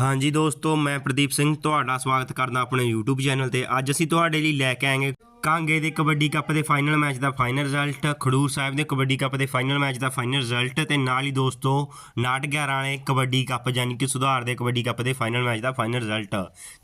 ਹਾਂਜੀ ਦੋਸਤੋ, ਮੈਂ ਪ੍ਰਦੀਪ ਸਿੰਘ, ਤੁਹਾਡਾ ਸਵਾਗਤ ਕਰਦਾ ਆਪਣੇ YouTube ਚੈਨਲ ਤੇ। ਅੱਜ ਅਸੀਂ ਤੁਹਾਡੇ ਲਈ ਲੈ ਕੇ ਆਏਗੇ ਕਾਂਗੇ ਦੇ ਕਬੱਡੀ ਕੱਪ ਦੇ ਫਾਈਨਲ ਮੈਚ ਦਾ ਫਾਈਨਲ ਰਿਜ਼ਲਟ ਖਡੂਰ ਸਾਹਿਬ ਦੇ ਕਬੱਡੀ ਕੱਪ ਦੇ ਫਾਈਨਲ ਮੈਚ ਦਾ ਫਾਈਨਲ ਰਿਜ਼ਲਟ ਤੇ ਨਾਲ ਹੀ ਦੋਸਤੋ ਨਾਟ 11 ਵਾਲੇ ਕਬੱਡੀ ਕੱਪ ਯਾਨੀ ਕਿ ਸੁਧਾਰ ਦੇ ਕਬੱਡੀ ਕੱਪ ਦੇ ਫਾਈਨਲ ਮੈਚ ਦਾ ਫਾਈਨਲ ਰਿਜ਼ਲਟ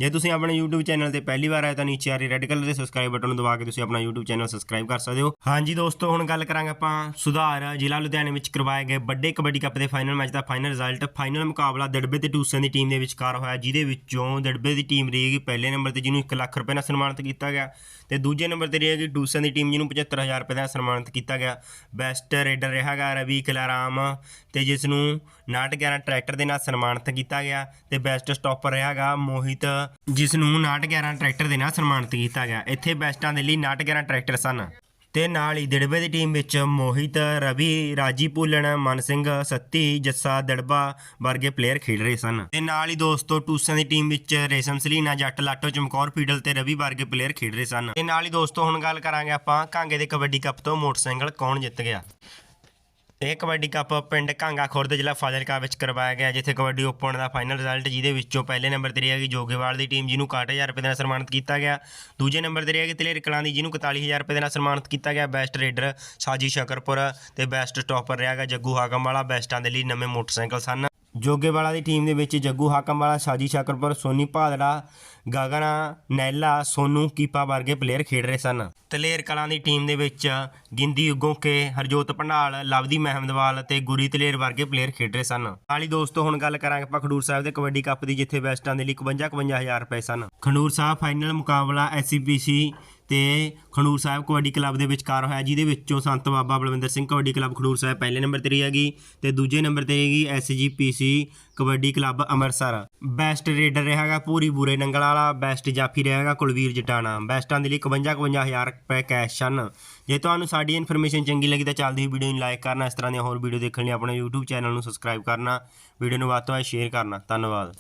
ਜੇ ਤੁਸੀਂ ਆਪਣੇ YouTube ਚੈਨਲ ਤੇ ਪਹਿਲੀ ਵਾਰ ਆਏ ਤਾਂ ਨੀਚੇ ਆ ਰਹੀ ਰੈੱਡ ਕਲਰ ਦੇ ਸਬਸਕ੍ਰਾਈਬ ਬਟਨ ਨੂੰ ਦਬਾ ਕੇ ਤੁਸੀਂ ਆਪਣਾ YouTube ਚੈਨਲ ਸਬਸਕ੍ਰਾਈਬ ਕਰ ਸਕਦੇ ਹੋ। ਹਾਂਜੀ ਦੋਸਤੋ, ਹੁਣ ਗੱਲ ਕਰਾਂਗੇ ਆਪਾਂ ਸੁਧਾਰ। ਜ਼ਿਲ੍ਹਾ ਲੁਧਿਆਣੇ ਵਿੱਚ ਕਰਵਾਏ ਗਏ ਵੱਡੇ ਕਬੱਡੀ ਕੱਪ ਦੇ ਫਾਈਨਲ ਮੈਚ ਦਾ ਫਾਈਨਲ ਰਿਜ਼ਲਟ ਫਾਈਨਲ ਮੁਕਾਬਲਾ ਦੜਬੇ ਤੇ ਟੂਸਿਆਂ ਦੀ ਟੀਮ ਦੇ ਵਿਚਕਾਰ ਹੋਇਆ, ਜਿਹਦੇ ਵਿੱਚੋਂ ਦੜਬੇ ਦੀ ਟੀਮ ਰਹੀ ਪਹਿਲੇ ਨੰਬਰ ਤੇ ਜਿਹਨੂੰ 1 ਲੱਖ ਰੁਪਏ ਨਾਲ ਸਨਮਾਨਿਤ ਕੀਤਾ ਗਿਆ ਤੇ ਦੂਜੇ ਨੰਬਰ ਤੇ ਰਹੇਗੀ ਟੂਸਨ ਦੀ ਟੀਮ, ਜਿਹਨੂੰ 75000 ਰੁਪਏ ਦਾ ਸਨਮਾਨਿਤ ਕੀਤਾ ਗਿਆ। ਬੈਸਟ ਰੇਡਰ ਰਿਹਾਗਾ ਰਵੀ ਕਲਾਰਾਮ ਤੇ ਜਿਸ ਨੂੰ 911 ਟਰੈਕਟਰ ਦੇ ਨਾਲ ਸਨਮਾਨਿਤ ਕੀਤਾ ਗਿਆ ਤੇ ਬੈਸਟ ਸਟਾਪਰ ਰਿਹਾਗਾ ਮੋਹਿਤ ਜਿਸ ਨੂੰ 911 ਟਰੈਕਟਰ ਦੇ ਨਾਲ ਸਨਮਾਨਿਤ ਕੀਤਾ ਗਿਆ। ਇੱਥੇ ਬੈਸਟਾਂ ਦੇ ਲਈ 911 ਟਰੈਕਟਰ ਸਨ। ਤੇ ਨਾਲ ਹੀ ਦੜਬੇ ਦੀ ਟੀਮ ਵਿੱਚ ਮੋਹਿਤ ਰਵੀ, ਰਾਜੀ ਭੁੱਲਣ, ਮਨ ਸਿੰਘ, ਸੱਤੀ, ਜੱਸਾ, ਦੜਬਾ ਵਰਗੇ ਪਲੇਅਰ ਖੇਡ ਰਹੇ ਸਨ। ਤੇ ਨਾਲ ਹੀ ਦੋਸਤੋ ਟੂਸਾਂ ਦੀ ਟੀਮ ਵਿੱਚ ਰੇਸ਼ਮ, ਸਲੀਨਾ, ਜੱਟ, ਲਾਟੋ, ਚਮਕੌਰ ਪੀਡਲ ਤੇ ਰਵੀ ਵਰਗੇ ਪਲੇਅਰ ਖੇਡ ਰਹੇ ਸਨ। ਤੇ ਨਾਲ ਹੀ ਦੋਸਤੋ ਹੁਣ ਗੱਲ ਕਰਾਂਗੇ ਆਪਾਂ ਕਾਂਗੇ ਦੇ ਕਬੱਡੀ ਕੱਪ ਤੋਂ ਮੋਟਰਸਾਈਕਲ ਕੌਣ ਜਿੱਤ ਗਿਆ। ਇਹ ਕਬੱਡੀ ਕੱਪ ਪਿੰਡ ਕਾਂਗਾ ਖੁਰਦ ਜ਼ਿਲ੍ਹਾ ਫਾਜ਼ਿਲਕਾ ਵਿੱਚ ਕਰਵਾਇਆ ਗਿਆ, ਜਿੱਥੇ ਕਬੱਡੀ ਓਪਨ ਦਾ ਫਾਈਨਲ ਰਿਜ਼ਲਟ ਜਿਹਦੇ ਵਿੱਚੋਂ ਪਹਿਲੇ ਨੰਬਰ ਤੇ ਰਹੀ ਜੋਗੇਵਾਲ ਦੀ ਟੀਮ ਜਿਹਨੂੰ 61000 ਰੁਪਏ ਦੇ ਨਾਲ ਸਨਮਾਨਿਤ ਕੀਤਾ ਗਿਆ। ਦੂਜੇ ਨੰਬਰ ਤੇ ਰਹੀ ਤਲੇਰ ਕਲਾਂ ਦੀ ਜਿਹਨੂੰ 41000 ਰੁਪਏ ਦੇ ਨਾਲ ਸਨਮਾਨਿਤ ਕੀਤਾ ਗਿਆ। ਬੈਸਟ ਰੇਡਰ ਸਾਜੀ ਸ਼ਕਰਪੁਰ ਤੇ ਬੈਸਟ ਟੌਪਰ ਰਿਹਾ ਗਾ ਜੱਗੂ ਹਾਕਮ ਵਾਲਾ ਬੈਸਟਾਂ ਦੇ ਲਈ ਨਵੇਂ ਮੋਟਰਸਾਈਕਲ ਸਨ। ਜੋਗੇਵਾਲਾ ਦੀ ਟੀਮ ਦੇ ਵਿੱਚ ਜੱਗੂ ਹਾਕਮ ਵਾਲਾ ਸਾਜੀ ਸ਼ਾਕਰਪੁਰ, ਸੋਨੀ ਭਾਦੜਾ, ਗਗਨਾ ਨੈਲਾ, ਸੋਨੂ ਕੀਪਾ ਵਰਗੇ ਪਲੇਅਰ ਖੇਡ ਰਹੇ ਸਨ। ਤਲੇਰ ਕਲਾਂ ਦੀ ਟੀਮ ਦੇ ਵਿੱਚ ਗਿੰਦੀ ਉਗੋਕੇ ਹਰਜੋਤ ਭੰਡਾਲ ਲਵਦੀ ਮਹਿਮਦਵਾਲ ਤੇ ਗੁਰੀ ਤਲੇਰ ਵਰਗੇ ਪਲੇਅਰ ਖੇਡ ਰਹੇ ਸਨ। ਨਾਲ ਦੋਸਤੋ, ਹੁਣ ਗੱਲ ਕਰਾਂਗੇ ਆਪਾਂ ਖਡੂਰ ਸਾਹਿਬ ਦੇ ਕਬੱਡੀ ਕੱਪ ਦੀ, ਜਿੱਥੇ ਬੈਸਟਾਂ ਦੇ ਲਈ 51 51000 ਰੁਪਏ ਸਨ। ਖਡੂਰ ਸਾਹਿਬ ਫਾਈਨਲ ਮੁਕਾਬਲਾ ਐਸਸੀਪੀਸੀ ਤੇ ਖਡੂਰ ਸਾਹਿਬ ਕਬੱਡੀ ਕਲੱਬ ਦੇ ਵਿਚਕਾਰ ਹੋਇਆ, ਜਿਹਦੇ ਵਿੱਚੋਂ ਸੰਤ ਬਾਬਾ ਬਲਵਿੰਦਰ ਸਿੰਘ ਕਬੱਡੀ ਕਲੱਬ ਖਡੂਰ ਸਾਹਿਬ ਪਹਿਲੇ ਨੰਬਰ ਤੇ ਰਹੀ ਹੈਗੀ ਤੇ ਦੂਜੇ ਨੰਬਰ ਤੇ ਰਹੇਗੀ SGPC kabaddi club Amritsar. Best raider ਰਿਹਾਗਾ ਪੂਰੀ ਬੂਰੇ ਨੰਗਲ ਵਾਲਾ ਬੈਸਟ ਜਾਫੀ ਰਿਹਾਗਾ ਕੁਲਵੀਰ ਜਟਾਣਾ। ਬੈਸਟਾਂ ਦੇ ਲਈ 51 51000 ਰੁਪਏ ਕੈਸ਼ ਹਨ। ਜੇ ਤੁਹਾਨੂੰ ਸਾਡੀ ਇਨਫੋਰਮੇਸ਼ਨ ਚੰਗੀ ਲੱਗੀ ਤਾਂ ਚੱਲਦੀ ਹੋਈ ਵੀਡੀਓ ਨੂੰ ਲਾਈਕ ਕਰਨਾ, ਇਸ ਤਰ੍ਹਾਂ ਦੀਆਂ ਹੋਰ ਵੀਡੀਓ ਦੇਖਣ ਲਈ ਆਪਣੇ YouTube ਚੈਨਲ ਨੂੰ ਸਬਸਕ੍ਰਾਈਬ ਕਰਨਾ। ਵੀਡੀਓ ਨੂੰ ਵੱਧ ਤੋਂ ਵੱਧ ਸ਼ੇਅਰ ਕਰਨਾ। ਧੰਨਵਾਦ।